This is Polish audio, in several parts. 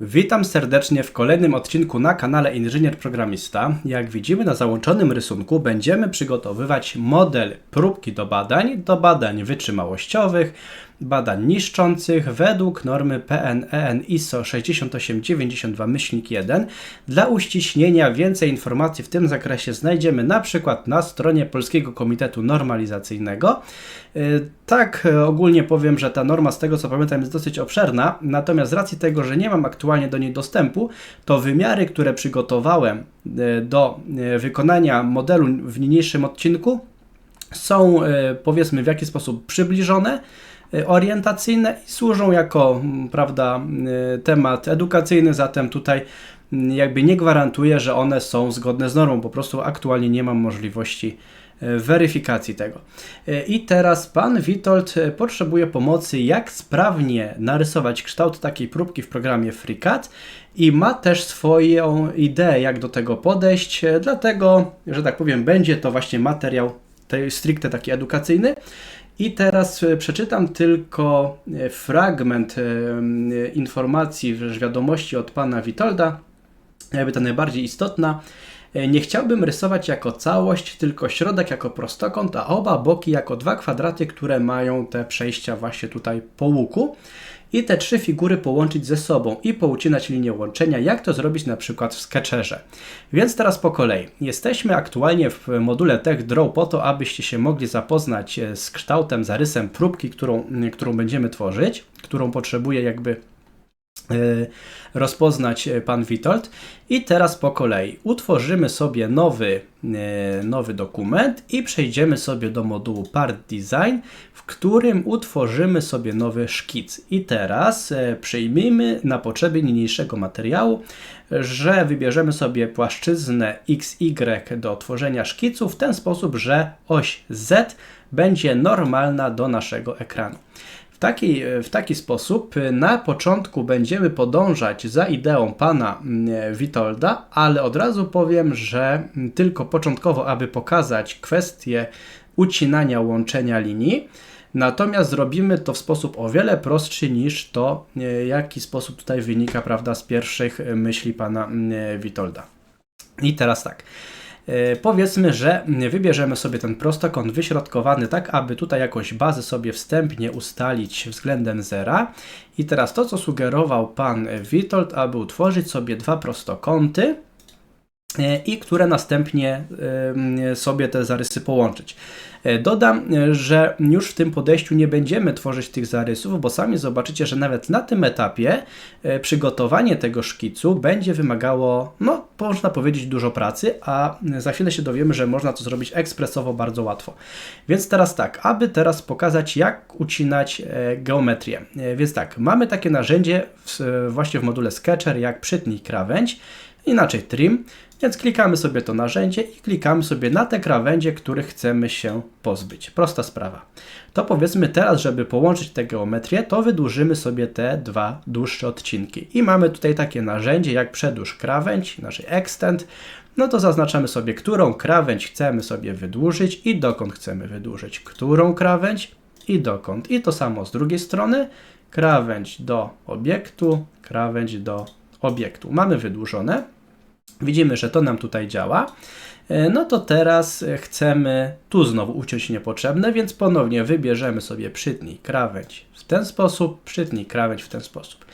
Witam serdecznie w kolejnym odcinku na kanale Inżynier Programista. Jak widzimy na załączonym rysunku będziemy przygotowywać model próbki do badań, do badań wytrzymałościowych, badań niszczących według normy PNEN ISO 6892-1. Dla uściśnienia więcej informacji w tym zakresie znajdziemy na przykład na stronie Polskiego Komitetu Normalizacyjnego. Yy, Tak, e, ogólnie powiem, że ta norma z tego co pamiętam jest dosyć obszerna, natomiast z racji tego, że nie mam aktualnie do niej dostępu, to wymiary, które przygotowałem e, do e, wykonania modelu w niniejszym odcinku są powiedzmy w jakiś sposób przybliżone, orientacyjne i służą jako prawda, e, temat edukacyjny, zatem tutaj jakby nie gwarantuję, że one są zgodne z normą, po prostu aktualnie nie mam możliwości e, weryfikacji tego. I teraz pan Witold potrzebuje pomocy, jak sprawnie narysować kształt takiej próbki w programie FreeCAD i ma też swoją ideę, jak do tego podejść, dlatego, że tak powiem, będzie to właśnie materiał stricte taki edukacyjny. I teraz e, przeczytam tylko e, fragment e, informacji, wiadomości od pana Witolda, jakby ta najbardziej istotna. Nie chciałbym rysować jako całość, tylko środek jako prostokąt, a oba boki jako dwa kwadraty, które mają te przejścia właśnie tutaj po łuku. I te trzy figury połączyć ze sobą i poucinać linię łączenia, jak to zrobić na przykład w Sketcherze. Więc teraz po kolei. Jesteśmy aktualnie w module Tech Draw po to, abyście się mogli zapoznać e, z kształtem, zarysem próbki, którą, którą będziemy tworzyć, którą potrzebuje jakby rozpoznać e, pan Witold. I teraz po kolei utworzymy sobie nowy, e, nowy dokument i przejdziemy sobie do modułu Part Design, w którym utworzymy sobie nowy szkic. I teraz e, przyjmijmy na potrzeby niniejszego materiału, że wybierzemy sobie płaszczyznę XY do tworzenia szkicu w ten sposób, że oś Z będzie normalna do naszego ekranu. W taki, w taki sposób y, na początku będziemy podążać za ideą pana mm, Witolda, ale od razu powiem, że mm, tylko początkowo, aby pokazać kwestię ucinania łączenia linii. Natomiast zrobimy to w sposób o wiele prostszy niż to, y, jaki sposób tutaj wynika prawda, z pierwszych y, myśli pana mm, Witolda. I teraz tak. E, Powiedzmy, że wybierzemy sobie ten prostokąt wyśrodkowany, tak aby tutaj jakąś bazę sobie wstępnie ustalić względem zera. I teraz to, co sugerował pan Witold, aby utworzyć sobie dwa prostokąty i które następnie e, sobie te zarysy połączyć. E, Dodam, e, że już w tym podejściu nie będziemy tworzyć tych zarysów, bo sami zobaczycie, że nawet na tym etapie e, przygotowanie tego szkicu będzie wymagało, no, można powiedzieć, dużo pracy, a za chwilę się dowiemy, że można to zrobić ekspresowo bardzo łatwo. Więc teraz tak, aby teraz pokazać, jak ucinać e, geometrię. E, Więc tak, mamy takie narzędzie właśnie w module Sketcher, jak przytnij krawędź, inaczej trim, więc klikamy sobie to narzędzie i klikamy sobie na te krawędzie, których chcemy się pozbyć. Prosta sprawa. To powiedzmy teraz, żeby połączyć tę geometrię, to wydłużymy sobie te dwa dłuższe odcinki. I mamy tutaj takie narzędzie jak przedłuż krawędź, naszej extend. No to zaznaczamy sobie, którą krawędź chcemy sobie wydłużyć i dokąd chcemy wydłużyć. Którą krawędź i dokąd. I to samo z drugiej strony. Krawędź do obiektu, krawędź do obiektu. Mamy wydłużone. Widzimy, że to nam tutaj działa. E, No to teraz chcemy tu znowu uciąć niepotrzebne, więc ponownie wybierzemy sobie przytnij krawędź w ten sposób, przytnij krawędź w ten sposób.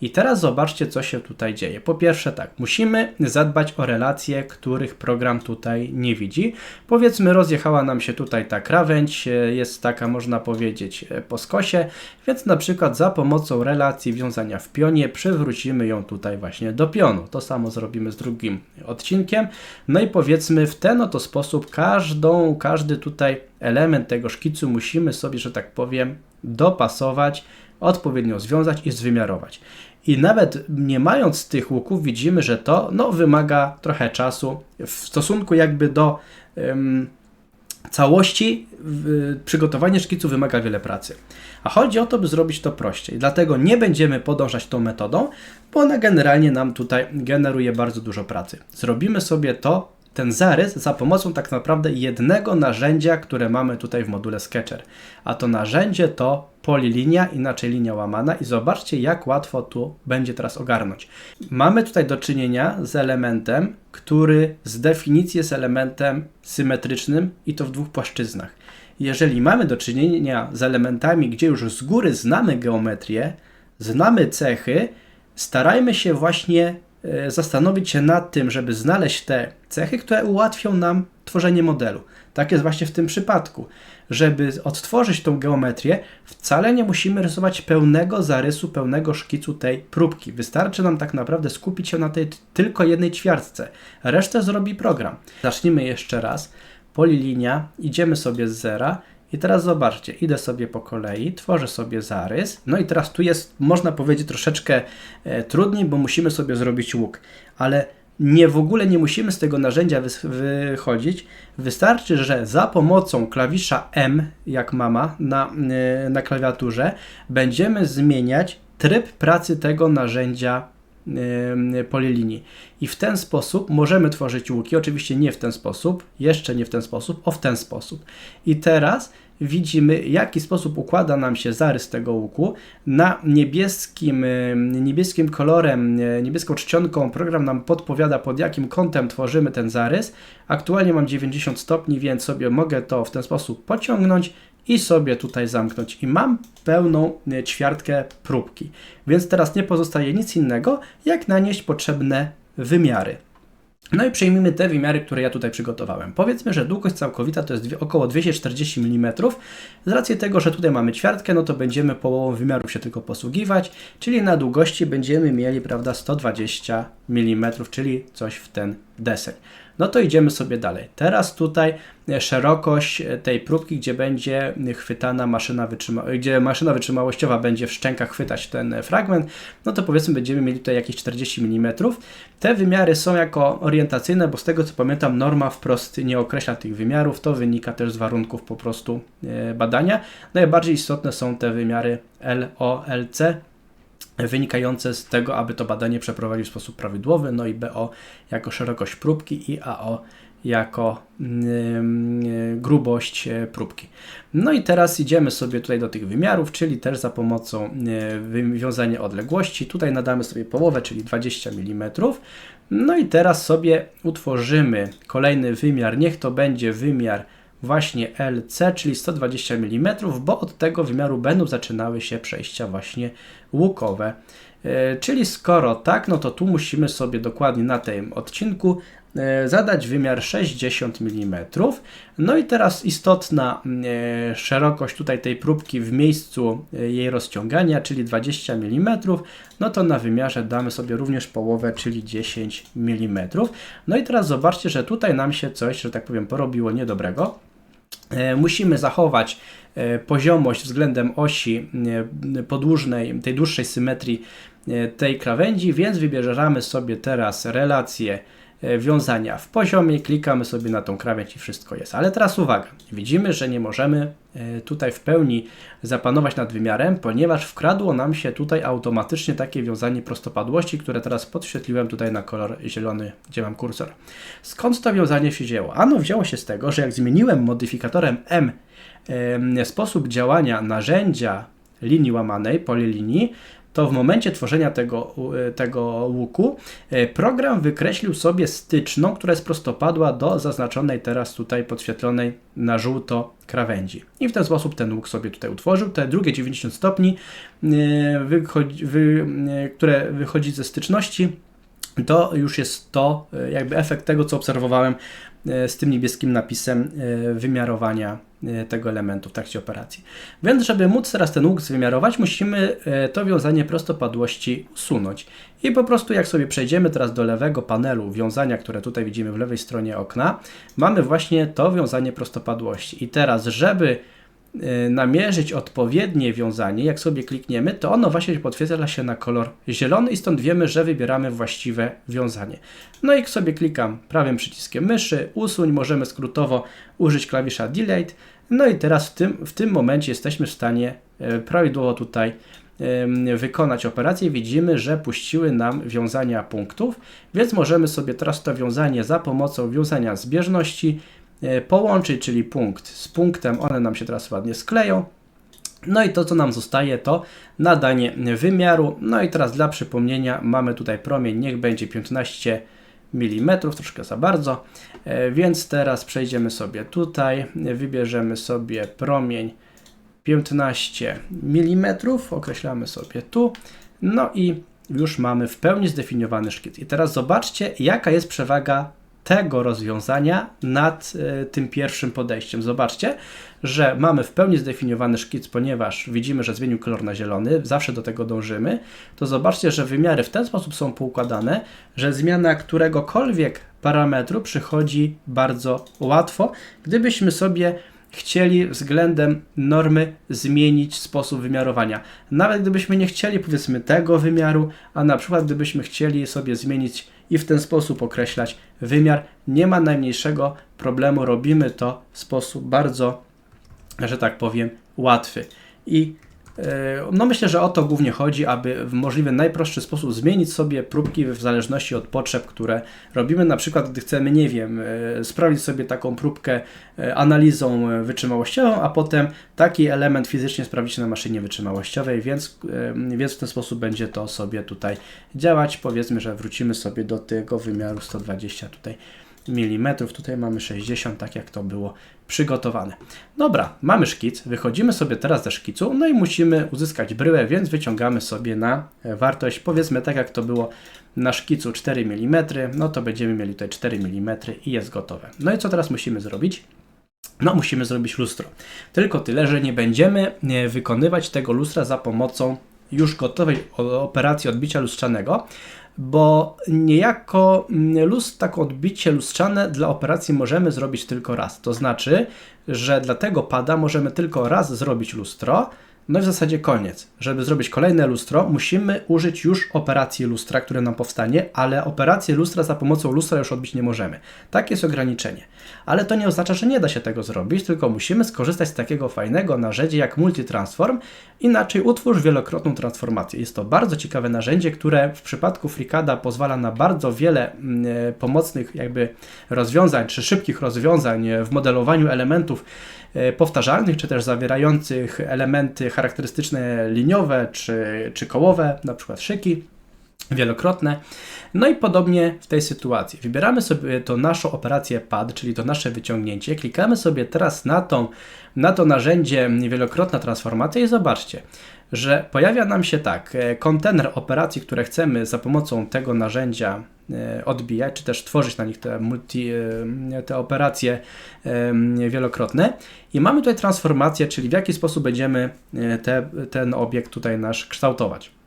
I teraz zobaczcie, co się tutaj dzieje. Po pierwsze tak, musimy zadbać o relacje, których program tutaj nie widzi. Powiedzmy, rozjechała nam się tutaj ta krawędź, e, jest taka, można powiedzieć, e, po skosie, więc na przykład za pomocą relacji wiązania w pionie przywrócimy ją tutaj właśnie do pionu. To samo zrobimy z drugim odcinkiem. No i powiedzmy, w ten oto sposób każdą, każdy tutaj element tego szkicu musimy sobie, że tak powiem, dopasować, odpowiednio związać i zwymiarować. I nawet nie mając tych łuków, widzimy, że to no, wymaga trochę czasu w stosunku jakby do em, całości. Przygotowanie szkicu wymaga wiele pracy. A chodzi o to, by zrobić to prościej. Dlatego nie będziemy podążać tą metodą, bo ona generalnie nam tutaj generuje bardzo dużo pracy. Zrobimy sobie to ten zarys za pomocą tak naprawdę jednego narzędzia, które mamy tutaj w module Sketcher. A to narzędzie to polilinia, inaczej linia łamana i zobaczcie jak łatwo tu będzie teraz ogarnąć. Mamy tutaj do czynienia z elementem, który z definicji jest elementem symetrycznym i to w dwóch płaszczyznach. Jeżeli mamy do czynienia z elementami, gdzie już z góry znamy geometrię, znamy cechy, starajmy się właśnie zastanowić się nad tym, żeby znaleźć te cechy, które ułatwią nam tworzenie modelu. Tak jest właśnie w tym przypadku. Żeby odtworzyć tą geometrię, wcale nie musimy rysować pełnego zarysu, pełnego szkicu tej próbki. Wystarczy nam tak naprawdę skupić się na tej tylko jednej ćwiartce. Resztę zrobi program. Zacznijmy jeszcze raz. Polilinia, idziemy sobie z zera i teraz zobaczcie, idę sobie po kolei, tworzę sobie zarys. No i teraz tu jest, można powiedzieć, troszeczkę e, trudniej, bo musimy sobie zrobić łuk. Ale nie w ogóle nie musimy z tego narzędzia wychodzić. Wystarczy, że za pomocą klawisza M, jak mama na, e, na klawiaturze, będziemy zmieniać tryb pracy tego narzędzia polilinii. I w ten sposób możemy tworzyć łuki, oczywiście nie w ten sposób, jeszcze nie w ten sposób, o w ten sposób. I teraz widzimy, w jaki sposób układa nam się zarys tego łuku. Na niebieskim, niebieskim kolorem, e, niebieską czcionką program nam podpowiada, pod jakim kątem tworzymy ten zarys. Aktualnie mam 90 stopni, więc sobie mogę to w ten sposób pociągnąć i sobie tutaj zamknąć. I mam pełną e, ćwiartkę próbki. Więc teraz nie pozostaje nic innego, jak nanieść potrzebne wymiary. No i przejmijmy te wymiary, które ja tutaj przygotowałem. Powiedzmy, że długość całkowita to jest około 240 mm. Z racji tego, że tutaj mamy ćwiartkę, no to będziemy połową wymiarów się tylko posługiwać, czyli na długości będziemy mieli, prawda, 120 mm, czyli coś w ten deseń. No to idziemy sobie dalej. Teraz tutaj e, szerokość e, tej próbki, gdzie będzie chwytana maszyna wytrzymałościowa, gdzie maszyna wytrzymałościowa będzie w szczękach chwytać ten e, fragment, no to powiedzmy będziemy mieli tutaj jakieś 40 mm. Te wymiary są jako orientacyjne, bo z tego co pamiętam norma wprost nie określa tych wymiarów, to wynika też z warunków po prostu badania. Najbardziej istotne są te wymiary LOLC, wynikające z tego, aby to badanie przeprowadzić w sposób prawidłowy, no i BO jako szerokość próbki i AO jako yy, grubość e, próbki. No i teraz idziemy sobie tutaj do tych wymiarów, czyli też za pomocą yy, wywiązania odległości. Tutaj nadamy sobie połowę, czyli 20 mm. No i teraz sobie utworzymy kolejny wymiar. Niech to będzie wymiar właśnie LC, czyli 120 mm, bo od tego wymiaru będą zaczynały się przejścia właśnie łukowe. E, czyli skoro tak, no to tu musimy sobie dokładnie na tym odcinku e, zadać wymiar 60 mm. No i teraz istotna e, szerokość tutaj tej próbki w miejscu jej rozciągania, czyli 20 mm, no to na wymiarze damy sobie również połowę, czyli 10 mm. No i teraz zobaczcie, że tutaj nam się coś, że tak powiem, porobiło niedobrego. E, musimy zachować e, poziomość względem osi e, podłużnej, tej dłuższej symetrii tej krawędzi, więc wybierzemy sobie teraz relację wiązania w poziomie, klikamy sobie na tą krawędź i wszystko jest. Ale teraz uwaga, widzimy, że nie możemy tutaj w pełni zapanować nad wymiarem, ponieważ wkradło nam się tutaj automatycznie takie wiązanie prostopadłości, które teraz podświetliłem tutaj na kolor zielony, gdzie mam kursor. Skąd to wiązanie się wzięło? Ano wzięło się z tego, że jak zmieniłem modyfikatorem M sposób działania narzędzia linii łamanej, polilinii, to w momencie tworzenia tego, e, tego łuku e, program wykreślił sobie styczną, która jest prostopadła do zaznaczonej teraz tutaj podświetlonej na żółto krawędzi. I w ten sposób ten łuk sobie tutaj utworzył. Te drugie 90 stopni, e, wychodzi, wy, które wychodzi ze styczności, to już jest to jakby efekt tego, co obserwowałem z tym niebieskim napisem wymiarowania tego elementu w trakcie operacji. Więc, żeby móc teraz ten łuk wymiarować, musimy e, to wiązanie prostopadłości usunąć. I po prostu jak sobie przejdziemy teraz do lewego panelu wiązania, które tutaj widzimy w lewej stronie okna, mamy właśnie to wiązanie prostopadłości. I teraz, żeby namierzyć odpowiednie wiązanie, jak sobie klikniemy, to ono właśnie podświetla się na kolor zielony i stąd wiemy, że wybieramy właściwe wiązanie. No i sobie klikam prawym przyciskiem myszy, usuń, możemy skrótowo użyć klawisza Delete. No i teraz w tym, w tym momencie jesteśmy w stanie y, prawidłowo tutaj em, wykonać operację, widzimy, że puściły nam wiązania punktów, więc możemy sobie teraz to wiązanie za pomocą wiązania zbieżności połączyć, czyli punkt z punktem, one nam się teraz ładnie skleją. No i to, co nam zostaje, to nadanie wymiaru. No i teraz dla przypomnienia mamy tutaj promień, niech będzie 15 mm, troszkę za bardzo. E, Więc teraz przejdziemy sobie tutaj, wybierzemy sobie promień 15 mm, określamy sobie tu. No i już mamy w pełni zdefiniowany szkic. I teraz zobaczcie, jaka jest przewaga tego rozwiązania nad e, tym pierwszym podejściem. Zobaczcie, że mamy w pełni zdefiniowany szkic, ponieważ widzimy, że zmienił kolor na zielony, zawsze do tego dążymy, to zobaczcie, że wymiary w ten sposób są poukładane, że zmiana któregokolwiek parametru przychodzi bardzo łatwo, gdybyśmy sobie chcieli względem normy zmienić sposób wymiarowania. Nawet gdybyśmy nie chcieli powiedzmy tego wymiaru, a na przykład gdybyśmy chcieli sobie zmienić i w ten sposób określać wymiar, nie ma najmniejszego problemu, robimy to w sposób bardzo, że tak powiem, łatwy. I no myślę, że o to głównie chodzi, aby w możliwie najprostszy sposób zmienić sobie próbki w zależności od potrzeb, które robimy. Na przykład, gdy chcemy, nie wiem, e, sprawdzić sobie taką próbkę e, analizą e, wytrzymałościową, a potem taki element fizycznie sprawdzić na maszynie wytrzymałościowej, więc, e, więc w ten sposób będzie to sobie tutaj działać. Powiedzmy, że wrócimy sobie do tego wymiaru 120 tutaj milimetrów. Tutaj mamy 60, tak jak to było przygotowane. Dobra, mamy szkic, wychodzimy sobie teraz ze szkicu, no i musimy uzyskać bryłę, więc wyciągamy sobie na e, wartość, powiedzmy tak jak to było na szkicu 4 mm, no to będziemy mieli tutaj 4 mm i jest gotowe. No i co teraz musimy zrobić? No, musimy zrobić lustro. Tylko tyle, że nie będziemy e, wykonywać tego lustra za pomocą już gotowej operacji odbicia lustrzanego, bo niejako mm, lust, tak odbicie lustrzane dla operacji możemy zrobić tylko raz. To znaczy, że dla tego pada możemy tylko raz zrobić lustro, no i w zasadzie koniec. Żeby zrobić kolejne lustro, musimy użyć już operacji lustra, które nam powstanie, ale operację lustra za pomocą lustra już odbić nie możemy. Tak jest ograniczenie. Ale to nie oznacza, że nie da się tego zrobić, tylko musimy skorzystać z takiego fajnego narzędzia jak multitransform, inaczej utwórz wielokrotną transformację. Jest to bardzo ciekawe narzędzie, które w przypadku FreeCADa pozwala na bardzo wiele mm, e, pomocnych jakby rozwiązań, czy szybkich rozwiązań e, w modelowaniu elementów e, powtarzalnych, czy też zawierających elementy charakterystyczne liniowe, czy, czy kołowe, na przykład szyki wielokrotne. No i podobnie w tej sytuacji. Wybieramy sobie to naszą operację pad, czyli to nasze wyciągnięcie. Klikamy sobie teraz na, tą, na to narzędzie wielokrotna transformacja i zobaczcie, że pojawia nam się tak, e, kontener operacji, które chcemy za pomocą tego narzędzia e, odbijać, czy też tworzyć na nich te, multi, e, te operacje wielokrotne. I mamy tutaj transformację, czyli w jaki sposób będziemy te, ten obiekt tutaj nasz kształtować.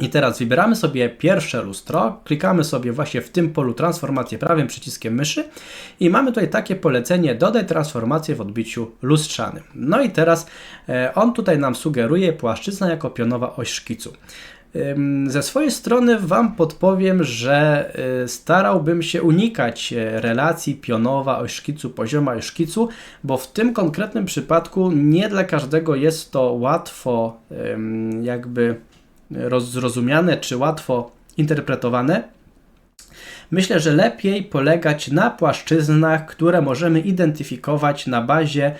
I teraz wybieramy sobie pierwsze lustro, klikamy sobie właśnie w tym polu transformację prawym przyciskiem myszy i mamy tutaj takie polecenie dodaj transformację w odbiciu lustrzanym. No i teraz e, on tutaj nam sugeruje płaszczyzna jako pionowa oś szkicu. Ze swojej strony Wam podpowiem, że y, starałbym się unikać e, relacji pionowa oś szkicu, pozioma oś szkicu, bo w tym konkretnym przypadku nie dla każdego jest to łatwo jakby zrozumiane czy łatwo interpretowane. Myślę, że lepiej polegać na płaszczyznach, które możemy identyfikować na bazie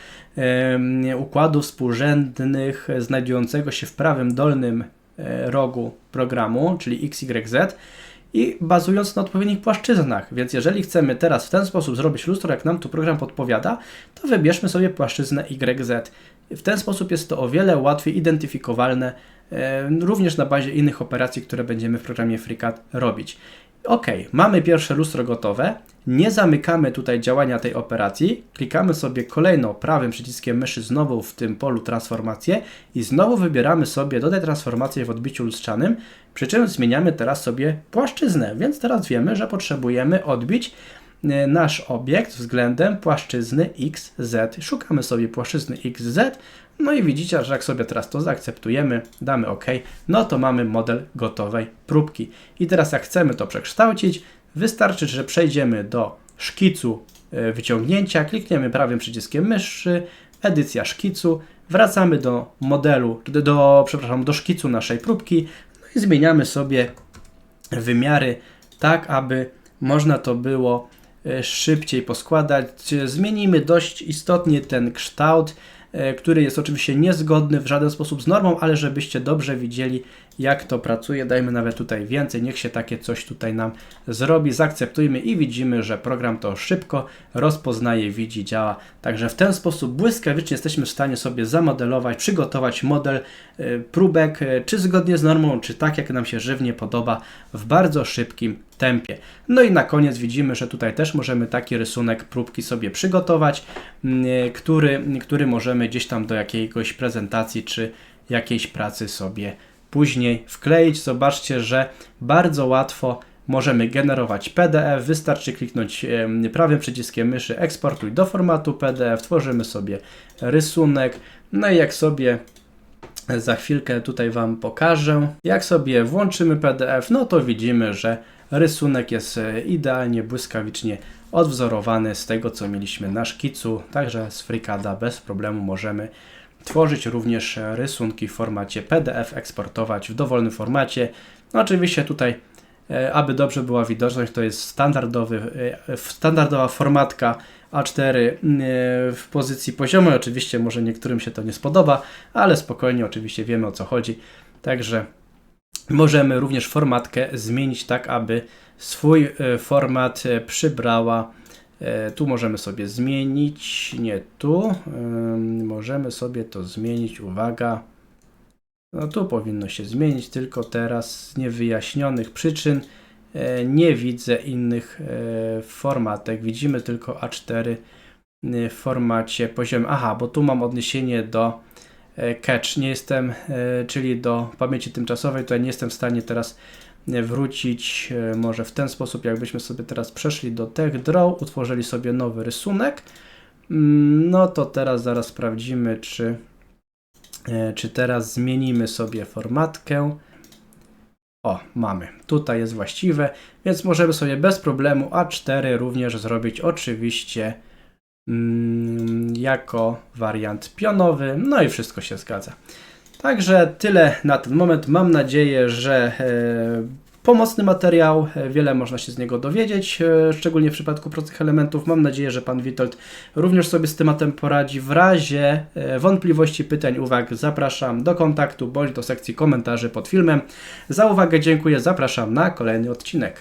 układu współrzędnych znajdującego się w prawym dolnym e, rogu programu, czyli XYZ i bazując na odpowiednich płaszczyznach. Więc jeżeli chcemy teraz w ten sposób zrobić lustro, jak nam tu program podpowiada, to wybierzmy sobie płaszczyznę YZ. W ten sposób jest to o wiele łatwiej identyfikowalne również na bazie innych operacji, które będziemy w programie FreeCAD robić. Ok, mamy pierwsze lustro gotowe. Nie zamykamy tutaj działania tej operacji. Klikamy sobie kolejno prawym przyciskiem myszy znowu w tym polu transformację i znowu wybieramy sobie dodaj transformację w odbiciu lustrzanym, przy czym zmieniamy teraz sobie płaszczyznę, więc teraz wiemy, że potrzebujemy odbić e, nasz obiekt względem płaszczyzny XZ. Szukamy sobie płaszczyzny XZ, no i widzicie, że jak sobie teraz to zaakceptujemy, damy OK, no to mamy model gotowej próbki. I teraz jak chcemy to przekształcić, wystarczy, że przejdziemy do szkicu e, wyciągnięcia, klikniemy prawym przyciskiem myszy, edycja szkicu, wracamy do modelu, do, przepraszam, do szkicu naszej próbki no i zmieniamy sobie wymiary tak, aby można to było szybciej poskładać. Zmienimy dość istotnie ten kształt, e, który jest oczywiście niezgodny w żaden sposób z normą, ale żebyście dobrze widzieli, jak to pracuje. Dajmy nawet tutaj więcej, niech się takie coś tutaj nam zrobi. Zaakceptujmy i widzimy, że program to szybko rozpoznaje, widzi, działa. Także w ten sposób błyskawicznie jesteśmy w stanie sobie zamodelować, przygotować model e, próbek, e, czy zgodnie z normą, czy tak, jak nam się żywnie podoba, w bardzo szybkim tempie. No i na koniec widzimy, że tutaj też możemy taki rysunek próbki sobie przygotować, m, e, który, który możemy gdzieś tam do jakiejś prezentacji, czy jakiejś pracy sobie później wkleić. Zobaczcie, że bardzo łatwo możemy generować PDF. Wystarczy kliknąć prawym przyciskiem myszy eksportuj do formatu PDF. Tworzymy sobie rysunek. No i jak sobie za chwilkę tutaj Wam pokażę, jak sobie włączymy PDF, no to widzimy, że rysunek jest e, idealnie, błyskawicznie odwzorowany z tego, co mieliśmy na szkicu. Także z FreeCADa bez problemu możemy tworzyć również rysunki w formacie PDF, eksportować w dowolnym formacie. No oczywiście tutaj, e, aby dobrze była widoczność, to jest standardowy, e, standardowa formatka A4 e, w pozycji poziomej. Oczywiście może niektórym się to nie spodoba, ale spokojnie, oczywiście wiemy o co chodzi. Także możemy również formatkę zmienić tak, aby swój e, format e, przybrała E, Tu możemy sobie zmienić, nie tu. Możemy sobie to zmienić, uwaga. No tu powinno się zmienić, tylko teraz z niewyjaśnionych przyczyn nie widzę innych formatek. Widzimy tylko A4 w formacie poziomym. Aha, bo tu mam odniesienie do e, cache, nie jestem, e, czyli do pamięci tymczasowej, tutaj nie jestem w stanie teraz e, wrócić może w ten sposób, jakbyśmy sobie teraz przeszli do Tech Draw, utworzyli sobie nowy rysunek, Mm, no to teraz zaraz sprawdzimy, czy, czy teraz zmienimy sobie formatkę. O, mamy. Tutaj jest właściwe, więc możemy sobie bez problemu A4 również zrobić oczywiście jako wariant pionowy. No i wszystko się zgadza. Także tyle na ten moment. Mam nadzieję, że e, pomocny materiał, e, wiele można się z niego dowiedzieć, e, szczególnie w przypadku prostych elementów. Mam nadzieję, że pan Witold również sobie z tematem poradzi. W razie wątpliwości, pytań, uwag zapraszam do kontaktu bądź do sekcji komentarzy pod filmem. Za uwagę dziękuję, zapraszam na kolejny odcinek.